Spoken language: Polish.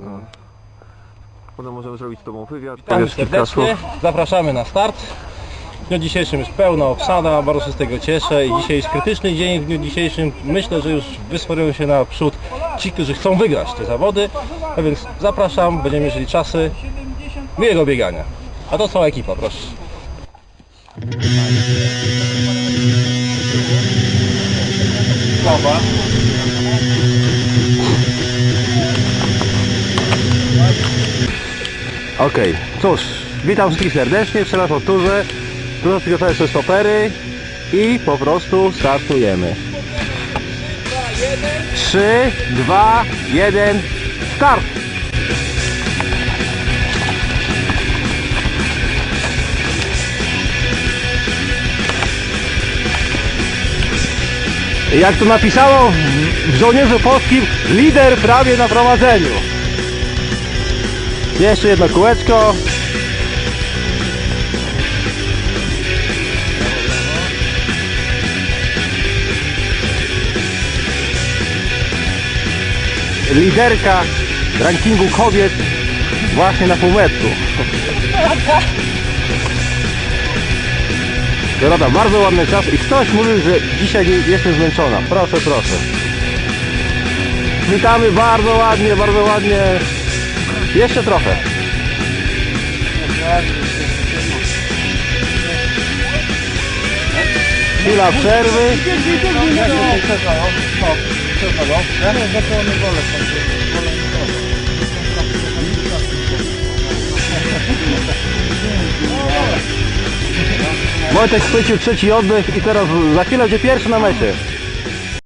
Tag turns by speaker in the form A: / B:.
A: No. Potem możemy zrobić z Tobą wywiad.
B: Witamy
A: Powiesz kilka
B: serdecznie,
A: słów.
B: zapraszamy na start. W dniu dzisiejszym jest pełna obsada, bardzo się z tego cieszę i dzisiaj jest krytyczny dzień. W dniu dzisiejszym myślę, że już wysforują się naprzód ci, którzy chcą wygrać te zawody. A więc zapraszam, będziemy mierzyli czasy. Miłego biegania. A to cała ekipa, proszę. Dobra.
A: Okej, cóż, witam wszystkich serdecznie, jeszcze raz powtórzę. Proszę przygotować jeszcze stopery i po prostu startujemy. 3, 2, 1, start! Jak to napisało w żołnierzu polskim, lider prawie na prowadzeniu. Jeszcze jedno kółeczko. Liderka rankingu kobiet właśnie na półmetru. Dorada, bardzo ładny czas i ktoś mówił, że dzisiaj jestem zmęczona. Proszę, proszę. Witamy bardzo ładnie, bardzo ładnie. Jeszcze trochę. Chwila przerwy. Wojtek chwycił trzeci oddech i teraz za chwilę będzie pierwszy na mecie.